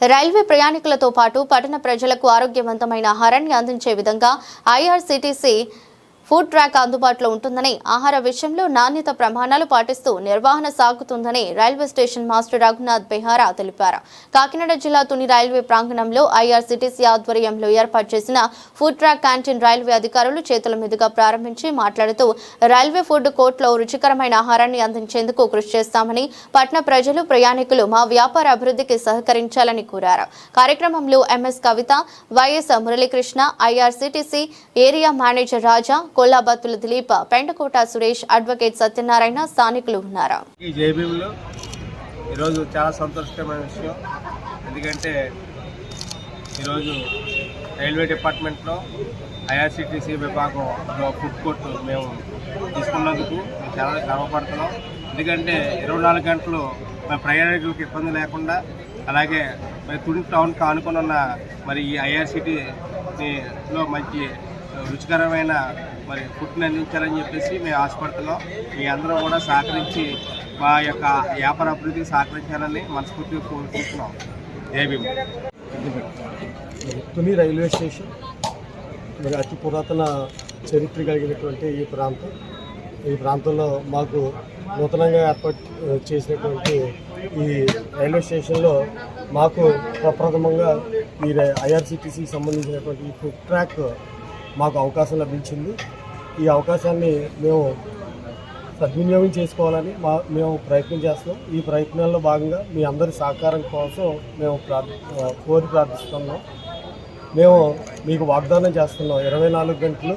Railway ప్రయాణికులతో పాటు పట్టణ ప్రజలకు ఆరోగ్యవంతమైన ఆహారాన్ని అందించే విధంగా ఐఆర్సీటీసీ ఫుడ్ ట్రాక్ అందుబాటులో ఉంటుందని ఆహార విషయంలో నాణ్యత ప్రమాణాలు పాటిస్తూ నిర్వహణ సాగుతుందని railway station master Raghunath Behara తెలిపారు. కాకినాడ జిల్లా తుని రైల్వే ప్రాంగణంలో ఐఆర్సీటీసీ ఆధ్వర్యంలో ఏర్పాటు చేసిన ఫుడ్ ట్రాక్ క్యాంటీన్ రైల్వే అధికారులు చేతుల మీదుగా ప్రారంభించి మాట్లాడుతూ రైల్వే ఫుడ్ కోర్టులో రుచికరమైన ఆహారాన్ని అందించేందుకు కృషి చేస్తామని పట్న ప్రజలు ప్రయాణికులు మా వ్యాపార అభివృద్ధికి సహకరించాలని కోరారు. కార్యక్రమంలో MS Kavitha YS Muralikrishna IRCTC area manager Raja Kollabathula Dilip Pentakota Suresh advocate Satyanarayana స్థానికులు ఉన్నారు. ఈ జేబీఎంలో ఈరోజు చాలా సంతోషకరమైన విషయం. ఎందుకంటే ఈరోజు రైల్వే డిపార్ట్మెంట్లో ఐఆర్సిటీసీ విభాగంలో ఫుడ్ కోర్ట్ మేము తీసుకున్నందుకు చాలా గర్వపడుతున్నాం ఎందుకంటే ఇరవై నాలుగు గంటలు మన ప్రయాణికులకు ఇబ్బంది లేకుండా అలాగే మరి తుని టౌన్కి ఆనుకుని ఉన్న మరి ఈ ఐఆర్సిటీలో మంచి రుచికరమైన మరి ఫుడ్ని అందించాలని చెప్పేసి మేము ఆశపడుతున్నాం మీ అందరూ కూడా సహకరించి మా యొక్క వ్యాపార అభివృద్ధికి సహకరించాలని మనస్ఫూర్తిగా కోరుకుంటున్నాం. జైభీమ్ తుని రైల్వే స్టేషన్. మరి అతి పురాతన చరిత్ర కలిగినటువంటి ఈ ప్రాంతం. ఈ ప్రాంతంలో మాకు నూతనంగా ఏర్పాటు చేసినటువంటి ఈ రైల్వే స్టేషన్లో మాకు ప్రప్రథమంగా ఈ ఐఆర్సిటీసీకి సంబంధించినటువంటి ఈ ఫుడ్ ట్రాక్ మాకు అవకాశం లభించింది. ఈ అవకాశాన్ని మేము సద్వినియోగం చేసుకోవాలని మా మేము ప్రయత్నం చేస్తున్నాం ఈ ప్రయత్నాల్లో భాగంగా మీ అందరి సహకారం కోసం మేము ప్రార్థి కోరి ప్రార్థిస్తున్నాం. మేము మీకు వాగ్దానం చేస్తున్నాం. ఇరవై నాలుగు గంటలు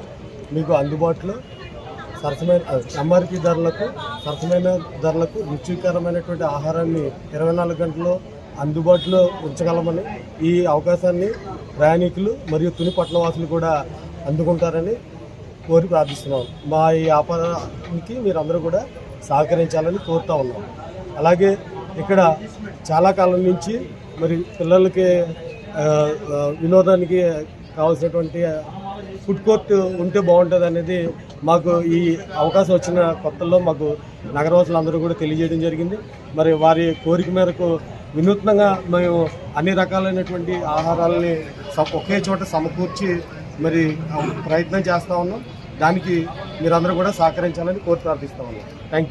మీకు అందుబాటులో సరసమైన ఎంఆర్పి ధరలకు సరసమైన ధరలకు రుచికరమైనటువంటి ఆహారాన్ని ఇరవై నాలుగు గంటలు అందుబాటులో ఉంచగలమని ఈ అవకాశాన్ని ప్రయాణికులు మరియు తుని పట్టణవాసులు కూడా అందుకుంటారని కోరి ప్రార్థిస్తున్నాం. మా ఈ వ్యాపారానికి మీరందరూ కూడా సహకరించాలని కోరుతా ఉన్నాం. అలాగే ఇక్కడ చాలా కాలం నుంచి మరి పిల్లలకి వినోదానికి కావాల్సినటువంటి ఫుడ్ కోర్ట్ ఉంటే బాగుంటుంది అనేది మాకు ఈ అవకాశం వచ్చిన కొత్తల్లో మాకు నగరవాసులందరూ కూడా తెలియజేయడం జరిగింది. మరి వారి కోరిక మేరకు వినూత్నంగా మేము అన్ని రకాలైనటువంటి ఆహారాలని ఒకే చోట సమకూర్చి మరి ప్రయత్నం చేస్తూ ఉన్నాం. దానికి మీరందరూ కూడా సహకరించాలని కోరి ప్రార్థిస్తా ఉన్నాం. Thank you